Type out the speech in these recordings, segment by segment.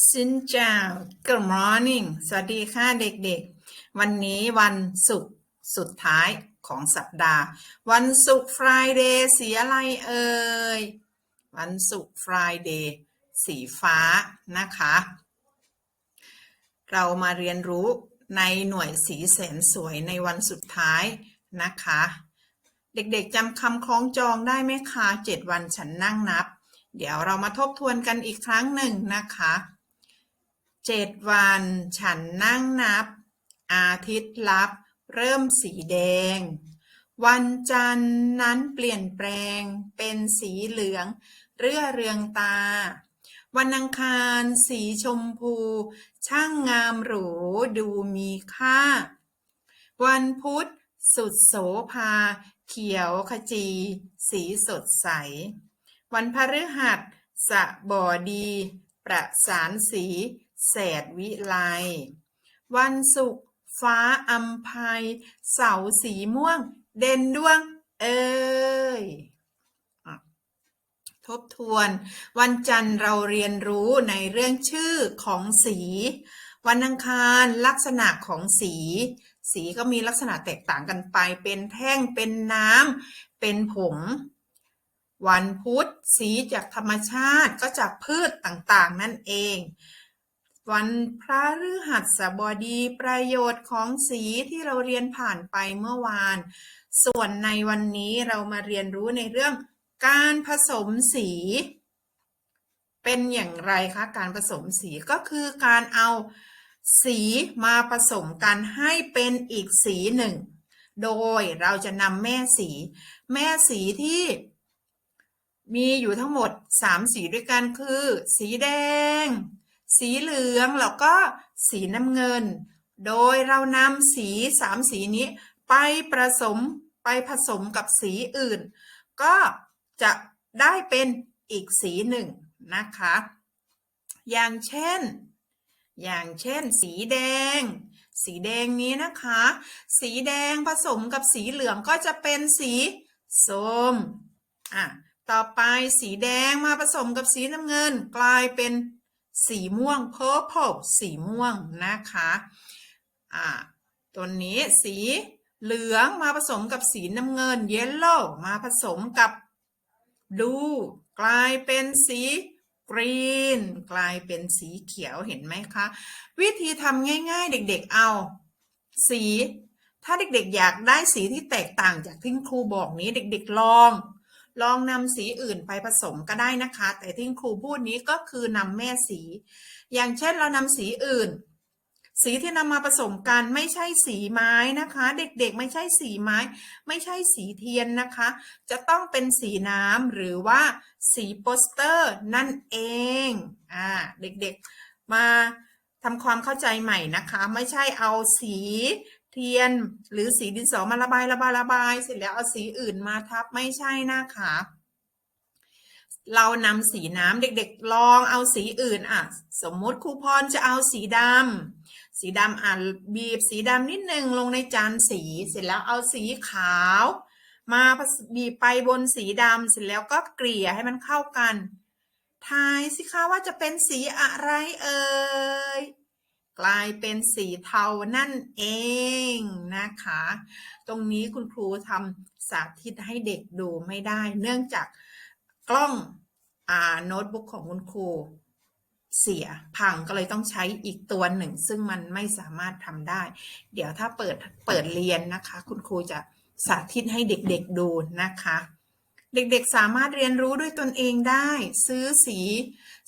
สินเจ้า Good morning สวัสดีค่ะเด็กๆ วันนี้วันศุกร์สุดท้ายของสัปดาห์ วันศุกร์ Friday สีอะไรเอ่ย วันศุกร์ Friday สีฟ้านะคะ เรามาเรียนรู้ในหน่วยสีแสนสวยในวันสุดท้ายนะคะ เด็กๆจำคำคล้องจองได้ไหมคะเจ็ดวันฉันนั่งนับ เดี๋ยวเรามาทบทวนกันอีกครั้งหนึ่งนะคะ เจ็ดวัน ฉันนั่งนับ อาทิตย์ลับ เริ่มสีแดง วันจันทร์นั้นเปลี่ยนแปลง เป็นสีเหลือง เรื่อเรืองตา วันอังคารสีชมพู ช่างงามหรูดูมีค่า วันพุธสุดโสภา เขียวขจี สีสดใส วันพฤหัสสะบอดี ประสานสี แสดวิไล วันศุกร์ฟ้าอัมภัย เสาสีม่วง เด่นดวง เอ้ยทบทวน วันจันทร์เราเรียนรู้ในเรื่องชื่อของสี วันอังคารลักษณะของสี สีก็มีลักษณะแตกต่างกันไป เป็นแท่งเป็นน้ำเป็นผงวันพุธสีจากธรรมชาติก็จากพืชต่างๆ นั่นเอง วันพระฤหัสบดี ประโยชน์ของสีที่เราเรียนผ่านไปเมื่อวาน ส่วนในวันนี้เรามาเรียนรู้ในเรื่องการผสมสี เป็นอย่างไรคะการผสมสีก็คือการเอาสีมาผสมกันให้เป็นอีกสีหนึ่ง โดยเราจะนำแม่สี แม่สีที่มีอยู่ทั้งหมด 3 สีด้วยกันคือ สีแดง สีเหลืองแล้วก็สีน้ำเงิน โดยเรานำสีสามสีนี้ไปผสมไปผสมกับสีอื่น ก็จะได้เป็นอีกสีหนึ่งนะคะ อย่างเช่น อย่างเช่น สีแดง สีแดงนี้นะคะ สีแดงผสมกับสีเหลืองก็จะเป็นสีส้มอะต่อไปสีแดงมาผสมกับสีน้ำเงิน กลายเป็น สีม่วง purple สีม่วงนะคะอ่าตัวนี้สีเหลืองมาผสมกับสีน้ำเงิน yellow มาผสมกับดูกลายเป็นสีกรีนกลายเป็นสีเขียวเห็นไหมคะ วิธีทำง่าย ๆ เด็กๆเอา สี ถ้าเด็กๆอยากได้สีที่แตกต่างจากที่ครูบอกนี้เด็กๆลอง ลองนำสีอื่นไปผสมก็ได้นะคะ แต่ที่ครูพูดนี้ก็คือนำแม่สี อย่างเช่นเรานำสีอื่น สีที่นำมาผสมกันไม่ใช่สีไม้นะคะ เด็กๆไม่ใช่สีไม้ ไม่ใช่สีเทียนนะคะ จะต้องเป็นสีน้ำหรือว่าสีโปสเตอร์นั่นเองอ่าเด็กๆมาทำความเข้าใจใหม่นะคะ ไม่ใช่เอาสี เทียนหรือสีดินสอมาระบายระบายระบาย เสร็จแล้วเอาสีอื่นมาทับไม่ใช่นะคะเรานำสีน้ำเด็กๆ ลองเอาสีอื่นอะ สมมติครูพรจะเอาสีดำสีดำอะบีบสีดำนิดนึงลงในจานสีเสร็จแล้วเอาสีขาว มาบีบไปบนสีดำเสร็จแล้วก็เกลี่ยให้มันเข้ากันทายสิคะว่าจะเป็นสีอะไรเอ่ย กลายเป็นสีเทานั่นเองนะคะ ตรงนี้คุณครูทำสาธิตให้เด็กดูไม่ได้ เนื่องจากกล้องอ่าโน้ตบุ๊กของคุณครูเสียพังก็เลยต้องใช้อีกตัวหนึ่ง ซึ่งมันไม่สามารถทำได้ เดี๋ยวถ้าเปิดเปิดเรียนนะคะ คุณครูจะสาธิตให้เด็กๆดูนะคะ เด็กๆ สามารถเรียนรู้ด้วยตนเองได้ ซื้อสี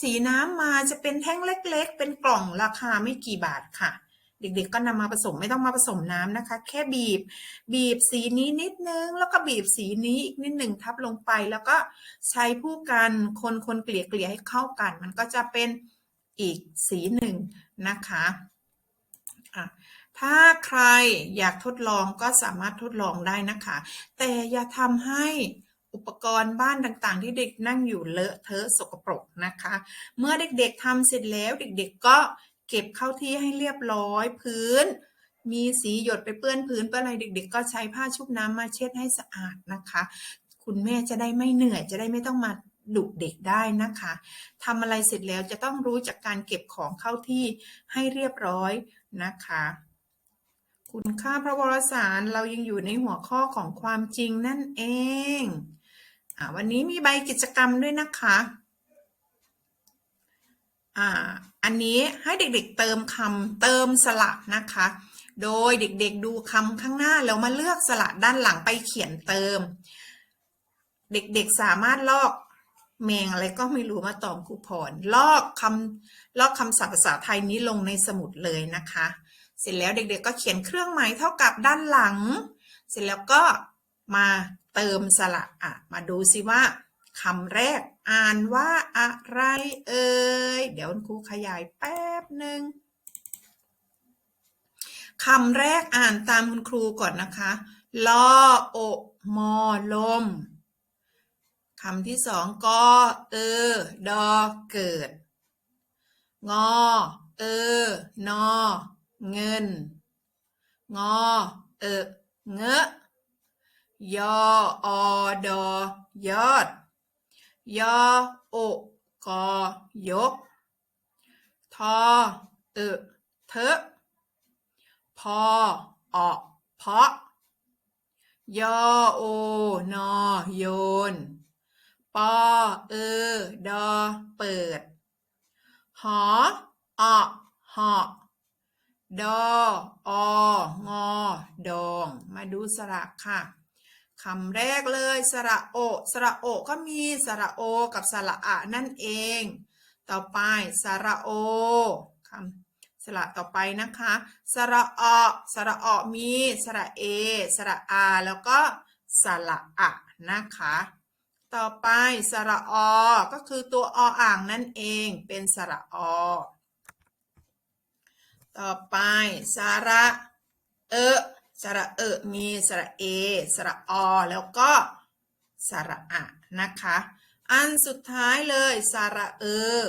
สีน้ำมาจะเป็นแท่งเล็ก ๆ เป็นกล่องราคาไม่กี่บาทค่ะ เด็กๆ ก็นำมาผสมไม่ต้องมาผสมน้ำนะคะ แค่บีบ บีบสีนี้นิดนึง แล้วก็บีบสีนี้อีกนิดหนึ่งทับลงไป แล้วก็ใช้ผู้กันคนคนเกลี่ยเกลี่ยให้เข้ากัน มันก็จะเป็นอีกสีหนึ่งนะคะะถ้าใครอยากทดลองก็สามารถทดลองได้นะคะ แต่อย่าทำให้ อุปกรณ์บ้านต่างๆ ที่เด็กนั่งอยู่เลอะเทอะสกปรกนะคะ เมื่อเด็กๆทำเสร็จแล้วเด็กๆก็เก็บเข้าที่ให้เรียบร้อยพื้น มีสีหยดไปเปื้อนพื้นเปื้อนอะไรเด็ก ๆ ก็ใช้ผ้าชุบน้ำมาเช็ดให้สะอาดนะคะ คุณแม่จะได้ไม่เหนื่อยจะได้ไม่ต้องมาดุเด็กได้นะคะทำอะไรเสร็จแล้วจะต้องรู้จากการเก็บของเข้าที่ให้เรียบร้อยนะคะ คุณค่าพระวรสารเรายังอยู่ในหัวข้อของความจริงนั่นเอง วันนี้มีใบกิจกรรมด้วยนะคะอันนี้ให้เด็กๆเติมคำเติมสระนะคะ โดยเด็กๆดูคำข้างหน้าแล้วมาเลือกสระด้านหลังไปเขียนเติม เด็กๆสามารถลอกแมงอะไรก็ไม่รู้มาตอมครูพรลอกคำลอกคำศัพท์ภาษาไทยนี้ลงในสมุดเลยนะคะ เสร็จแล้วเด็กๆก็เขียนเครื่องหมายเท่ากับด้านหลัง เสร็จแล้วก็ มาเติมสระอะมาดูสิว่าคำแรกอ่านว่าอะไรเอ่ย เดี๋ยวคุณครูขยายแป๊บหนึ่งคำแรกอ่านตามคุณครูก่อนนะคะลอโอมอลมคำที่สองกอเออดอเกิด งอ เออนอเงิน งอ เออเงอะ ยออดอยอด ยอโอกอยก ทอเออเทะพอออเพาะ ยอโอนอโยน ปอเออดอเปิด หอออหอดออองอดอง มาดูสระค่ะ คำแรกเลย สระโอ สระโอก็มีสระโอ กับสระอะนั่นเอง ต่อไปสระโอคำสระต่อไปนะคะ สระอสระอมี สระเอ สระอา แล้วก็สระอะนะคะ ต่อไปสระอก็คือตัวออ่างนั่นเอง เป็นสระอต่อไปสระเอ สระเออมีสระเอ สระอ แล้วก็สระอะนะคะ อันสุดท้ายเลยสระเออ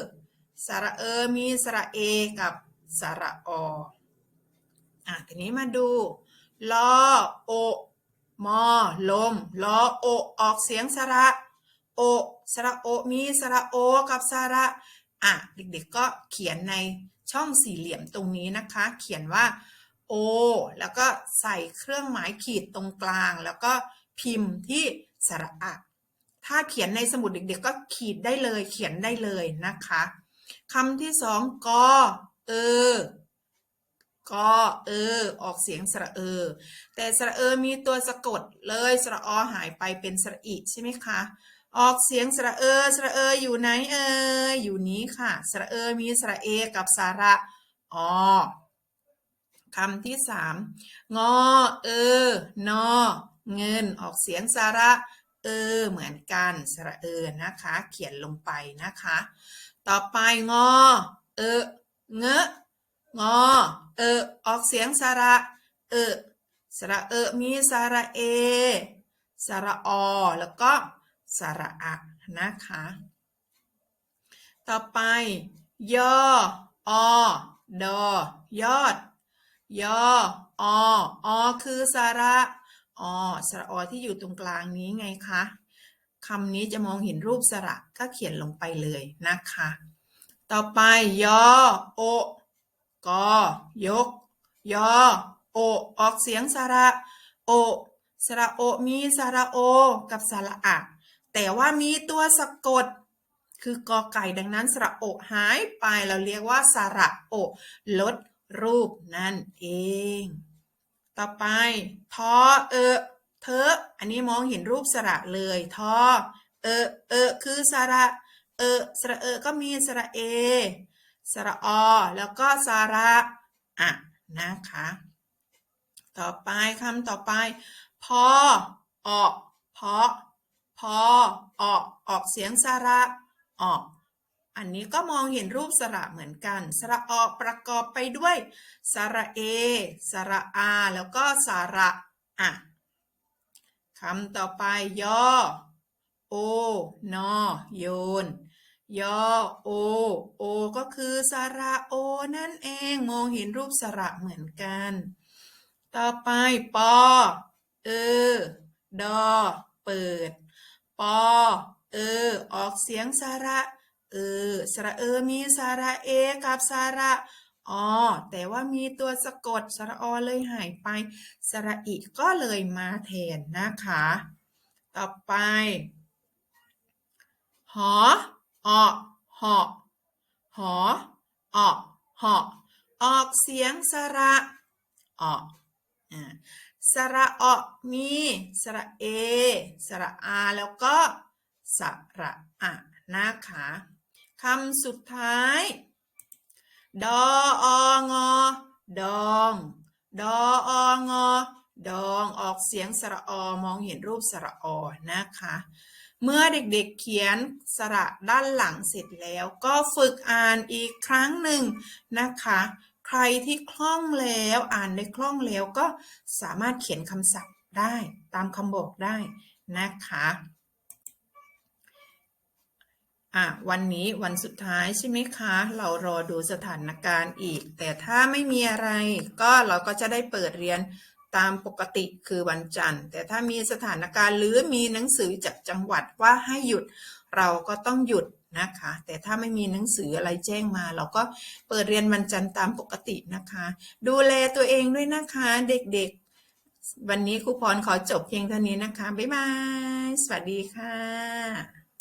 สระเออมีสระเอกับสระออะทีนี้มาดูลอโอมอลมลอโอออกเสียงสระโอสระโอมีสระโอกับสระอะเด็กๆก็เขียนในช่องสี่เหลี่ยมตรงนี้นะคะ เขียนว่า โอแล้วก็ใส่เครื่องหมายขีดตรงกลาง แล้วก็พิมพ์ที่สระอะถ้าเขียนในสมุดเด็กๆก็ขีดได้เลยเขียนได้เลยนะคะคำที่สองกอเออกอเออ ออกเสียงสระเออ แต่สระเออมีตัวสะกดเลยสระอหายไปเป็นสระอิใช่ไหมคะออกเสียงสระเออสระเอออยู่ไหนเอออยู่นี้ค่ะ สระเออมีสระเอกับสระอ คำที่สามงอ เออนอเงินออกเสียงสระ เออ เหมือนกันสระเออนะคะ เขียนลงไปนะคะ ต่อไปงอ เออเงะงอ เออ ออกเสียงสระ เออสระเออมีสระเอสระอแล้วก็สระอะนะคะ ต่อไป ยออดอยอด ยออออคือสระ อสระอที่อยู่ตรงกลางนี้ไงคะคำนี้จะมองเห็นรูปสระก็เขียนลงไปเลยนะคะ ต่อไปยอโอกอยก ยอโอออกเสียงสระโอสระโอมีสระโอ กับสระอะแต่ว่ามีตัวสะกด คือกอไก่ดังนั้นสระโอหายไปเราเรียกว่าสระโอลด รูปนั่นเอง ต่อไปทอเออเธออันนี้มองเห็นรูปสระเลยทอเออเออคือสระเออสระเออก็มีสระเอ สระอ แล้วก็สระอะนะคะ ต่อไปคำต่อไป พอออกเพาะพอออกออกเสียงสระออก อันนี้ก็มองเห็นรูปสระเหมือนกัน สระออกประกอบไปด้วย สระเอ สระอา แล้วก็สระอะคำต่อไปยอโอนอโยนยอโอโอ ก็คือสระโอนั่นเองมองเห็นรูปสระเหมือนกัน ต่อไปปอเออดอเปิดปอเอออออกเสียงสระ เออสระเออมีสระเอกับสระอแต่ว่ามีตัวสะกดสระอเลยหายไปสระอิก็เลยมาแทนนะคะ ต่อไปหอออหอหอออหอออกเสียงสระอออ่าสระออมีสระเอ สระอา แล้วก็สระอะนะคะ คำสุดท้าย ดอองอ ดอง ดอองอ ดองออกเสียงสระอมองเห็นรูปสระอนะคะ เมื่อเด็กๆเขียนสระด้านหลังเสร็จแล้ว ก็ฝึกอ่านอีกครั้งหนึ่งนะคะ ใครที่คล่องแล้วอ่านได้คล่องแล้วก็สามารถเขียนคำศัพท์ได้ตามคำบอกได้นะคะ อะวันนี้วันสุดท้ายใช่ไหมคะ เรารอดูสถานการณ์อีก แต่ถ้าไม่มีอะไร ก็เราก็จะได้เปิดเรียนตามปกติคือวันจันทร์ แต่ถ้ามีสถานการณ์หรือมีหนังสือจากจังหวัดว่าให้หยุด เราก็ต้องหยุดนะคะ แต่ถ้าไม่มีหนังสืออะไรแจ้งมา เราก็เปิดเรียนวันจันทร์ตามปกตินะคะ ดูแลตัวเองด้วยนะคะ เด็กๆ วันนี้ครูพรขอจบเพียงเท่านี้นะคะ บ๊ายบาย สวัสดีค่ะ